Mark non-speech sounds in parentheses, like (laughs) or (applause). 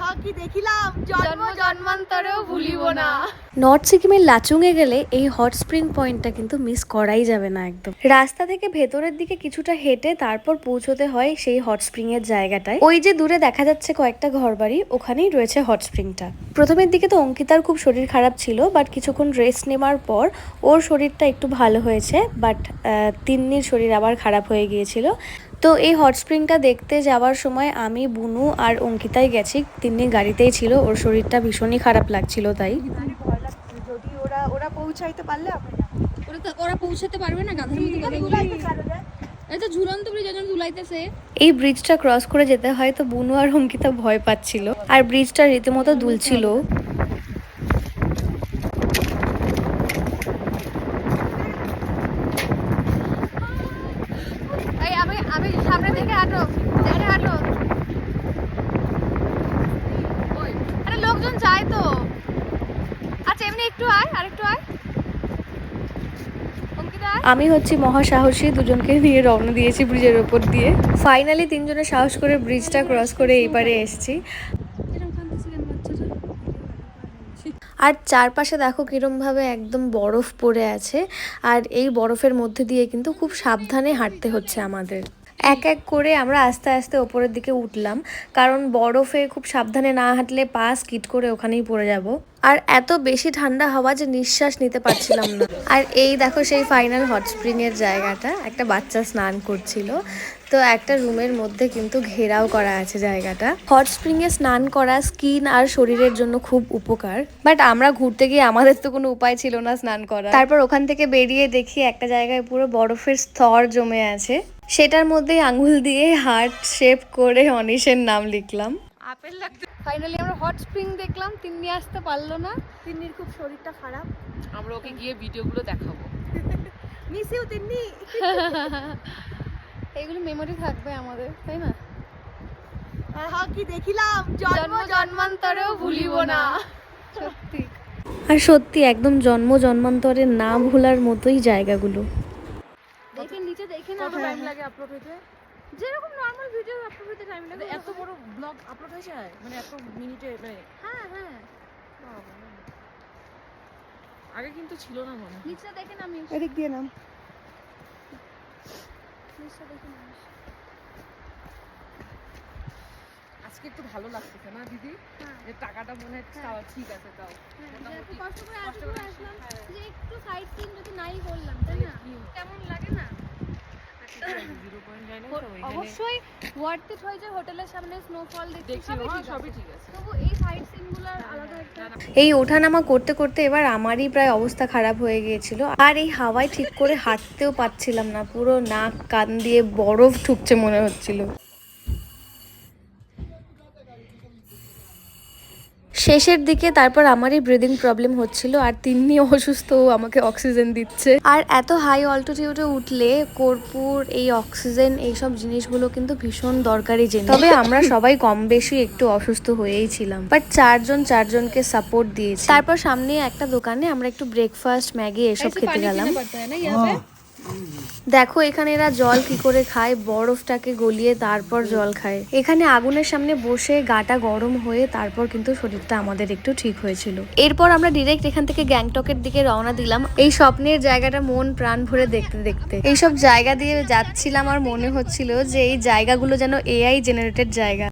হ্যাঁ কি দেখিলাম? জন্ম জন্মান্তরেও ভুলিব না। নর্থ সিকিমের লাচুংয়ে গেলে এই হট স্প্রিং পয়েন্টটা কিন্তু মিস করাই যাবে না একদম। রাস্তা থেকে ভেতরের দিকে কিছুটা হেঁটে তারপর পৌঁছতে হয় সেই হট স্প্রিং এর জায়গাটায়। ওই যে দূরে দেখা যাচ্ছে কয়েকটা ঘরবাড়ি ওখানেই রয়েছে হট স্প্রিংটা। প্রথমের দিকে তো অঙ্কিতার খুব শরীর খারাপ ছিল বাট কিছুক্ষণ রেস্ট নেওয়ার পর ওর শরীরটা একটু ভালো হয়েছে বাট তিন্নির শরীর আবার খারাপ হয়ে গিয়েছিল। তো এই হট স্প্রিংটা দেখতে যাওয়ার সময় আমি বুনু আর অঙ্কিতাই গেছি। তিনি গাড়িতেই ছিল ওর শরীরটা ভীষণই খারাপ লাগছিল তাই। যদি ওরা ওরা পৌঁছাইতে পারলে। ওরা ওরা পৌঁছাতে পারবে না গাধার মতো ঝুলন্ত ব্রিজ এই ব্রিজটা ক্রস করে যেতে হয় তো বুনু আর অঙ্কিতা ভয় পাচ্ছিল। আর ব্রিজটা রীতিমতো দুলছিল এই আমি দেখে হাঁটো, দেখে আরে লোকজন তো। আচ্ছা এমনি একটু আয় আর একটু আয়। আমি হচ্ছি মহাসাহসী, দুজনকে নিয়ে রওনা দিয়েছি ব্রিজের ওপর দিয়ে। ফাইনালি তিনজনে সাহস করে ব্রিজটা ক্রস করে এই পারে এসেছি। আর চারপাশে দেখো কিরমভাবে একদম বরফ পড়ে আছে। আর এই বরফের মধ্যে দিয়ে কিন্তু খুব সাবধানে হাঁটতে হচ্ছে আমাদের। এক এক করে আমরা আস্তে আস্তে ওপরের দিকে উঠলাম। কারণ বরফে খুব সাবধানে না হাঁটলে পা স্কিট করে ওখানেই পড়ে যাব। আর এত বেশি ঠান্ডা হাওয়া যে নিঃশ্বাস নিতে পারছিলাম না। আর এই দেখো সেই ফাইনাল হট স্প্রিং এর জায়গাটা, একটা বাচ্চা স্নান করছিল। তো একটা রুমের মধ্যে কিন্তু ঘেরাও করা আছে জায়গাটা। হট এ স্নান করা স্কিন আর শরীরের জন্য খুব উপকার। বাট আমরা ঘুরতে গিয়ে আমাদের তো কোনো উপায় ছিল না স্নান করা তারপর ওখান থেকে বেরিয়ে দেখি একটা জায়গায় পুরো বরফের স্তর জমে আছে। সেটার মধ্যে আঙ্গুল দিয়ে হার্ট শেপ করে অনিশের নাম লিখলাম। আপেল লাগতে ফাইনালি আমরা হট স্প্রিং দেখলাম। তিন্নি আসতে পারল না। তিন্নির খুব শরীরটা খারাপ। আমরা ওকে গিয়ে ভিডিওগুলো দেখাবো। (laughs) Miss you Tinni. (laughs) এগুলো মেমোরি থাকবে আমাদের তাই না? হ্যাঁ কি দেখিলাম? জন্ম জন্মান্তরেও ভুলিব না। সত্যি। আর সত্যি একদম জন্ম জন্মান্তরের না ভোলার মতোই জায়গাগুলো। দেখে নিচে দেখে না টাইম লাগে আপলোড হইতে? যেরকম নর্মাল ভিডিও আপলোড হতে টাইম লাগে এত বড় ব্লগ আপলোড হয়ে যায় মানে এত মিনিটে মানে হ্যাঁ হ্যাঁ। আগে কিন্তু ছিল না মনে হয়। নিচে দেখে না আমি এদিক দিয়ে নাম। নিচে দেখে আজকে একটু ভালো লাগতেছে না দিদি? হ্যাঁ। যে টাকাটা মনে হয় তাও ঠিক আছে তাও। হ্যাঁ, কষ্ট করে আসলাম হ্যাঁ। যে একটু সাইড সিন যদি নাই করলাম তাই না? কেমন লাগে না? অবশ্যই ওয়ার্থ ইট হয় যে হোটেলের সামনে স্নোফল দেখছি সবই হ্যাঁ, ঠিক আছে। তবু এই সাইড সিনগুলোর আলাদা একটা এই ওঠানামা করতে করতে এবার আমারই প্রায় অবস্থা খারাপ হয়ে গিয়েছিল। আর এই হাওয়ায় ঠিক করে হাঁটতেও পাচ্ছিলাম না পুরো নাক কান দিয়ে বরফ ঠুকছে মনে হচ্ছিল। শেষের দিকে তারপর আমারই ব্রিদিং প্রবলেম হচ্ছিল আর তিনি অসুস্থ আমাকে অক্সিজেন দিচ্ছে। আর এত হাই অল্টিটিউডে উঠলে কর্পূর এই অক্সিজেন এইসব জিনিসগুলো কিন্তু ভীষণ দরকারি জিনিস। তবে আমরা সবাই কম বেশি একটু অসুস্থ হয়েই ছিলাম। বাট চারজন চারজনকে সাপোর্ট দিয়েছে। তারপর সামনে একটা দোকানে আমরা একটু ব্রেকফাস্ট ম্যাগি এসব খেতে গেলাম। দেখো, এখানে এরা জল কি করে খায়? বরফটাকে গলিয়ে তারপর জল খায়। এখানে আগুনের সামনে বসে গাটা গরম হয়ে তারপর কিন্তু শরীরটা আমাদের একটু ঠিক হয়েছিল। এরপর আমরা ডিরেক্ট এখান থেকে গ্যাংটকের দিকে রওনা দিলাম। এই স্বপ্নের জায়গাটা মন প্রাণ ভরে দেখতে দেখতে। এইসব জায়গা দিয়ে যাচ্ছিলাম আর মনে হচ্ছিল যে এই জায়গাগুলো যেন এআই জেনারেটেড জায়গা।